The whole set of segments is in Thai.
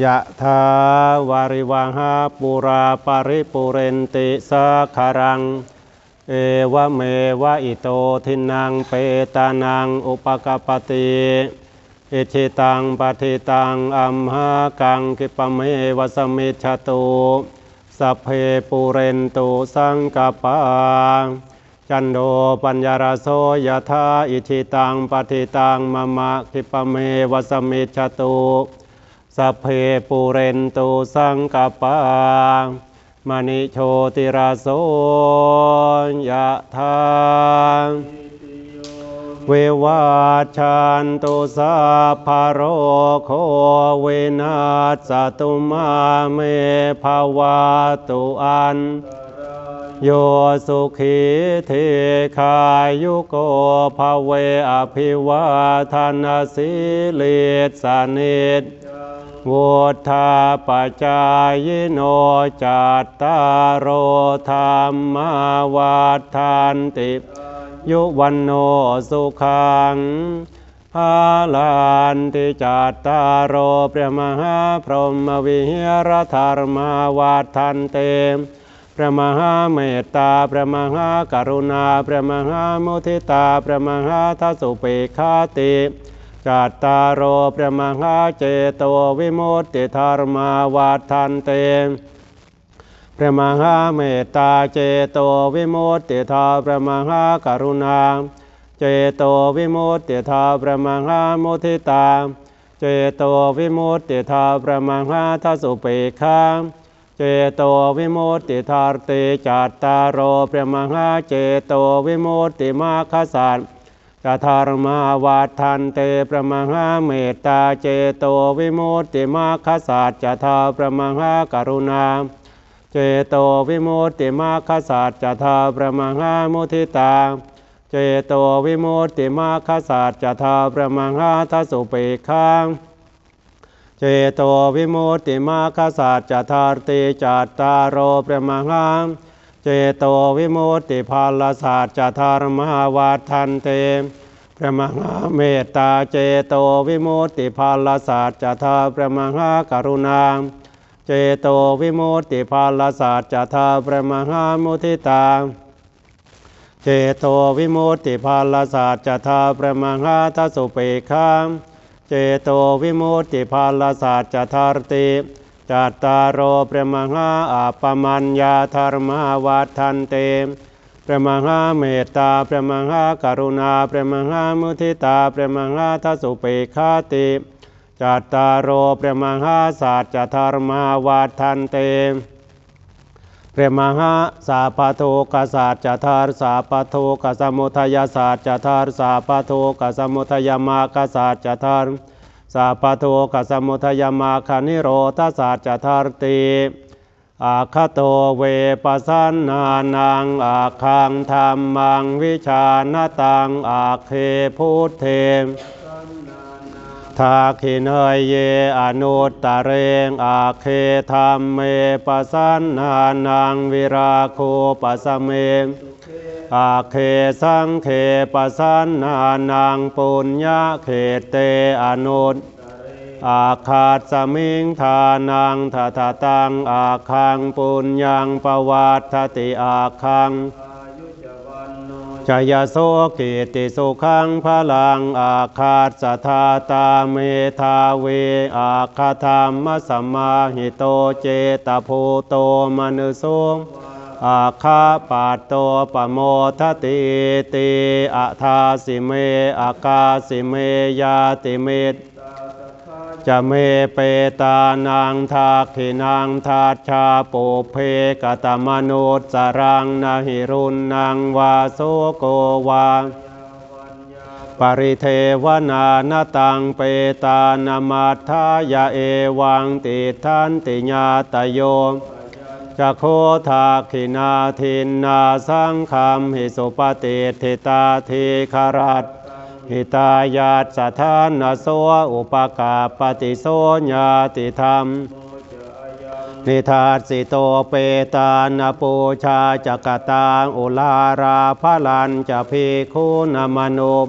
ยะทาวาริวหาปุราปาริปุเรนติสาคารัง เอวเมวะอิโตทินังเปตานังอุปกปปติอิชิตังปฏิตังอัมหากังกิปเมวสมิจตุสัพเพปุเรนตุสังกปาจันโดปัญญารโสยธาอิชิตังปฏิตังมะมะกิปเมวสมิจตุ สัพเพปุเรนตุสังกปามณิโชติราโสยะธาเววาชันตุสาภโรโคเวนัสตุมาเมภาวาตุอัน โยสุขีเทคายุโกภเวอภิวาทนสิลิสานิต วุธาปจายโนจัตตารโอธรรมาวาทานติ ยุวันโนสุขังพาลานติจัตตารโอเปรมหาพรหมวิหารธรรมาวาทันเตพระมหาเมตตาพระมหากรุณาพระมหามุทิตาพระมหาทัสุเปคาติ จัตตารโอพระมหาเจโตวิมุตติธรรมาวาทันเตพระมหาเมตตาเจโตวิมุตติธาพระมหากรุณา เจโตวิมุตติธาพระมหามุทิตา เจโตวิมุตติธาพระมหาทัสสุเปคาเจโตวิมุตติธาติจัตตารโอพระมหาเจโตวิมุตติมาคสัต จะธรรมาวาทันเตประมังหาเมตตาเจโตวิมุตติมาคสัจจะทาประมหากรุณา เจโตวิมุตติมาคสัจจะทาประมหามุทิตา เจโตวิมุตติมาคสัจจะทาประมหาทัสสุเปขังเจโตวิมุตติมาคสัจจะทาติจัตตารโอประมังหาเจโตวิมุตติภาลศาสจะธรรมาวาทันเต พระมหาเมตตาเจโตวิมุตติภาลศาสจะทาพระมหากรุณา เจโตวิมุตติภาลศาสจะทาพระมหามุทิตา เจโตวิมุตติภาลศาสจะทาพระมหาทัสสุเปขังเจโตวิมุตติภาลศาสจะทารติจัตตารโอพระมหาอาปมัญญาธรรมาวาทันเต พระมหาเมตตาพระมหากรุณาพระมหามุทิตาพระมหาทัสุเปคาติจัตตารโอพระมหาสัจจธรรมาวาทันเตพระมหาสาปโทกสัจจะธารสาปโทกสมุทัยสัจจะธารสาปโทกสมุทัยมากสัจจะธารสาปโทกสมุทัยมาคานิโรธาสจจะธารติ อาคโตเวปัสสนานังอาคังธรรมังวิชาณตังอาเคพุทเทมทาคินเยเยอนุตตะเรงอาเคธรรมเมปัสสนานังวิราโคปัสเมอาเคสังเคปัสสนานังปุญญาเขเตอนุต อาคาตสมิงทานังทาทาตังอาคังปุญญังปวัตถติอาคังจายโสกิติสุขังพลังอาคาตสทาตาเมทาเวอาคาธรรมสัมมาหิโตเจตภูโตมนุสุงอาคาปาโตปโมทติติอาทาสิเมอากาสิเมยาติเมต จะเมเปตานังทาขินังทาชาปุเพกตมนุษสรังนาหิรุนนังวาโสโกวาปริเทวนานาตังเปตานามัทายาเอวังติทันติญาตโยจะโคทาขินาทินนาสังคมหิสุปฏิทิตาทีคารัต หิตายาตสถานโสอุปกาปฏิโสญาติธรรมนิทาสิโตเปตานาปูชาจักตางอุลาราพลันจะพีคูนมนุป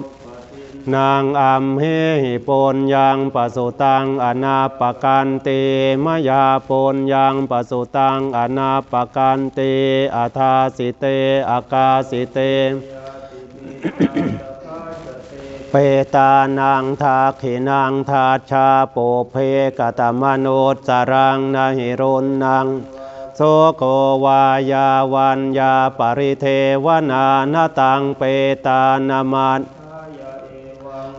นางอัมเหหิปนยังปสุตังอนาปกันเตมยาปนยังปสุตังอนาปกันเตอาทาสิเตอากาสิเต ปตานังทาขินังทาชาโปเพกตมโนจารังนหิรุนนังโสโกวายาวันยาปริเทวนานาตังเปตานามัต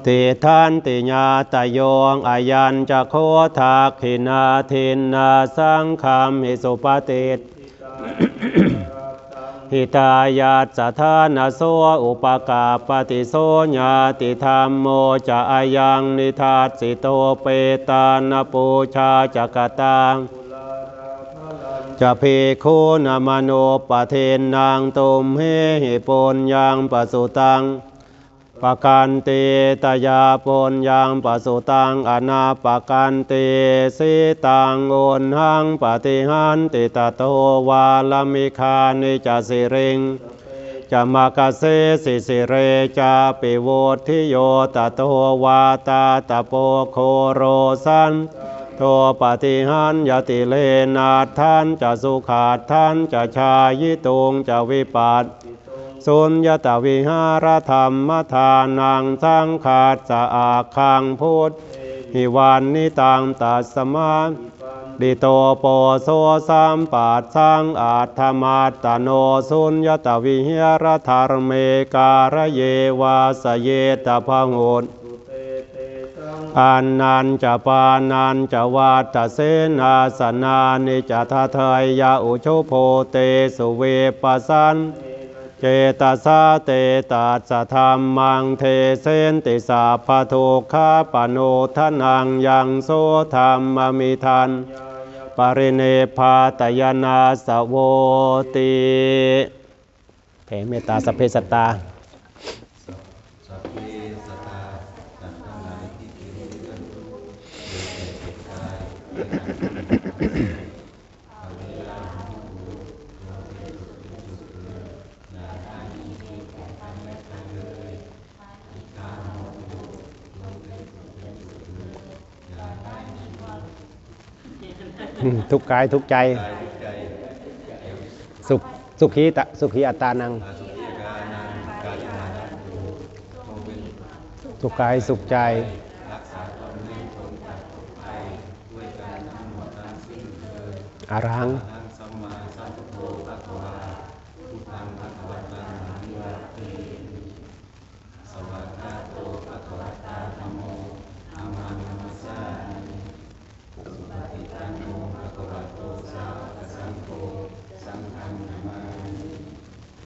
ติทันติญาตโยงอายัญจะโคทาขินาทินนาสังคามหิสุปติต หิตายาตสถานโสอุปกาปฏิโสญาติธรรมโมจะอายังนิทาสิโตเปตานปูชาจักตังจะเพโคนามโนปะเทนนางตุมเฮหิปนยังปสุตัง ปะกันเตตยาปนยังปะสุตังอนาปะกันเตสิตังโอนหังปฏิหันติตโตวาลมิคานิจสิริงจะมากเสสิสิเรจาปิโวทิโยตโตวาตาตโปโคโรสันโทปฏิหันยติเลนาท่านจะสุขาดท่านจะชายิตุงจะวิปัสส สุญญตวิหารธรรมทานังสังขาดสะอาคังพุทธหิวันนิตังตัสสมาดิโตโปโซสัมปัสสังอาธรรมาตโนสุญญตวิหารธรรมเมการเยวาสเยตพหุตอันนันจะปานันจะวาตเสนาสนานิจะทาเทยยาอุชโพเตสุเวปสัน เจตสาเตตัสธรรมังเทเสนติสาพะทุกขาปโนทนังยังโสธรรมมิทัน ปริเนพาตยนาสโวติแผ่เมตตาสพเพสตตาสั ทุกกายทุกใจกายทุกใจ สุขสุขีตะสุขีอัตตานังอาสุขิกานังกายมานังโยจงเป็นสุขกายสุขใจรักษา